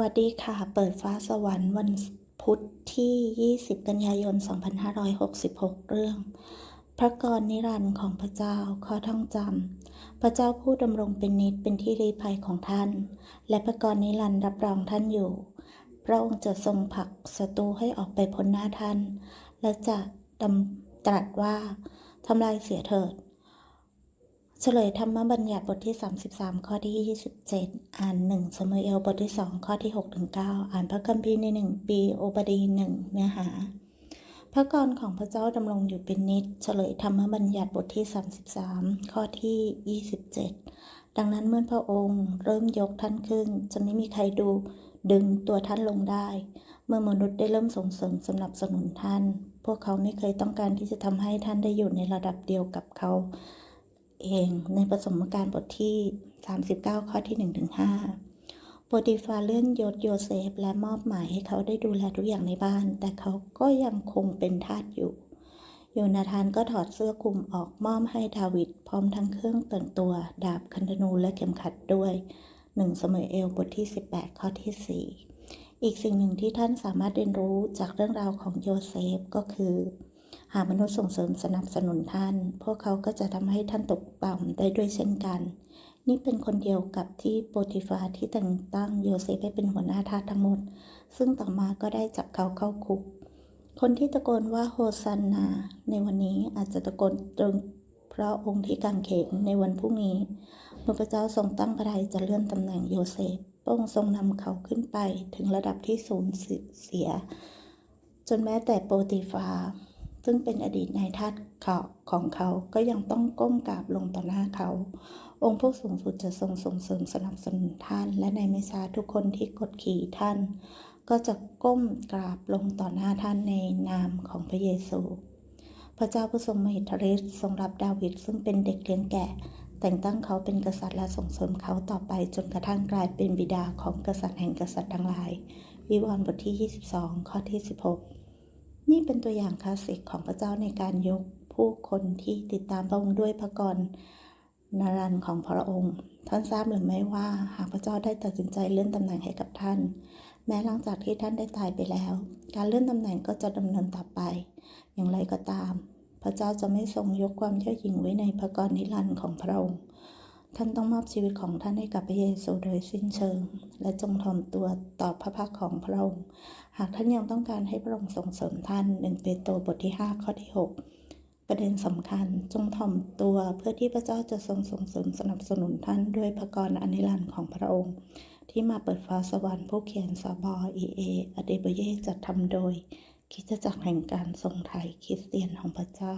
วัสดีค่ะ เปิดฟ้าสวรรค์วันพุธที่ 20 กันยายน 2566 เรื่อง พระกรนิรันดร์ของพระเจ้าข้อท่องจำพระเจ้าผู้ดำรงเป็นนิจเป็นที่รีภัยของท่าน และพระกรนิรันดร์รับรองท่านอยู่ พระองค์จะทรงผลักศัตรูให้ออกไปพ้นหน้าท่าน และจะดำตรัสว่าทำลายเสียเถิด เฉลยธรรมบัญญัติบทที่ 33 ข้อที่ 27 อ่าน1สมุเอลบทที่ 2 ข้อที่6ถึง9อ่านพระคัมภีร์ใน 1 ปีโอบดีหนึ่งเนื้อหา พระกรของพระเจ้าดำรงอยู่เป็นนิจเฉลยธรรมบัญญัติบทที่ 33 ข้อที่ 27 ดังนั้นเมื่อพระองค์เริ่มยกท่านขึ้น จะไม่มีใครดูดึงตัวท่านลงได้ เมื่อมนุษย์ได้เริ่มส่งเสริมสนับสนุนท่าน พวกเขาไม่เคยต้องการที่จะทำให้ท่านได้อยู่ในระดับเดียวกับเขา เองในประสมการบทที่ 39 ข้อที่1ถึง5โปรติฟาเลื่อนยศโยเซฟและมอบหมายให้เขาได้ดูแลทุกอย่างในบ้าน แต่เขาก็ยังคงเป็นทาสอยู่ โยนาธานก็ถอดเสื้อคลุมออกมอบให้ดาวิดพร้อมทั้งเครื่องแต่งตัว ดาบคันธนูและเข็มขัดด้วย1สมัยเอลบทที่ 18 ข้อที่ 4 อีกสิ่งหนึ่งที่ท่านสามารถเรียนรู้จากเรื่องราวของโยเซฟก็คือ หากมนุษย์ส่งเสริมสนับสนุนท่าน พวกเขาก็จะทำให้ท่านตกต่ำได้ด้วยเช่นกัน นี่เป็นคนเดียวกับที่โปรติฟาที่แต่งตั้งโยเซฟให้เป็นหัวหน้าทาสทั้งหมด ซึ่งต่อมาก็ได้จับเขาเข้าคุก คนที่ตะโกนว่าโฮซันนา ในวันนี้อาจจะตะโกนตรงเพราะองค์ที่กางเขนในวันพรุ่งนี้เมื่อพระเจ้าทรงตั้งพระทัยจะเลื่อนตำแหน่งโยเซฟพระองค์ทรงนำเขาขึ้นไปถึงระดับที่สูญเสีย จนแม้แต่โปรติฟา ซึ่งเป็นอดีตนายทาสเขาของเขาก็ยังต้องก้มกราบลงต่อหน้าเขา องค์ผู้สูงสุดจะทรงส่งเสริมสนับสนุนท่าน และในไม่ช้าทุกคนที่กดขี่ท่าน ก็จะก้มกราบลงต่อหน้าท่านในนามของพระเยซู พระเจ้าผู้ทรงมหิทธิฤทธิ์ทรงรับดาวิดซึ่งเป็นเด็กเลี้ยงแกะ แต่งตั้งเขาเป็นกษัตริย์และส่งเสริมเขาต่อไปจนกระทั่งกลายเป็นบิดาของกษัตริย์แห่งกษัตริย์ทั้งหลาย วิวรณ์บทที่ 22 ข้อที่ 16 นี่เป็นตัวอย่างคลาสสิกของพระเจ้าในการยกผู้คนที่ติดตามพระองค์ด้วยพระกรนรันของพระองค์ ท่านทราบหรือไม่ว่าหากพระเจ้าได้ตัดสินใจเลื่อนตำแหน่งให้กับท่าน แม้หลังจากที่ท่านได้ตายไปแล้ว การเลื่อนตำแหน่งก็จะดำเนินต่อไป อย่างไรก็ตาม พระเจ้าจะไม่ทรงยกความเย่อหยิ่งไว้ในพระกรนิรันดร์ของพระองค์ ท่านต้องมอบชีวิตของท่านให้กับพระเยซูโดยสิ้นเชิง และจงถ่อมตัวต่อพระพักของพระองค์ หากท่านยังต้องการให้พระองค์ส่งเสริมท่านหนึ่งเปโตรบทที่ 5 ข้อที่ 6 ประเด็นสำคัญจงถ่อมตัวเพื่อที่พระเจ้าจะทรงส่งเสริมสนับสนุนท่านด้วยพระกรอนิรันดร์ของพระองค์ ที่มาเปิดฟ้าสวรรค์ผู้เขียนสบอเอเออเดเบเยจัดทำโดยคริสตจักรแห่งการทรงไทยคริสเตียนของพระเจ้า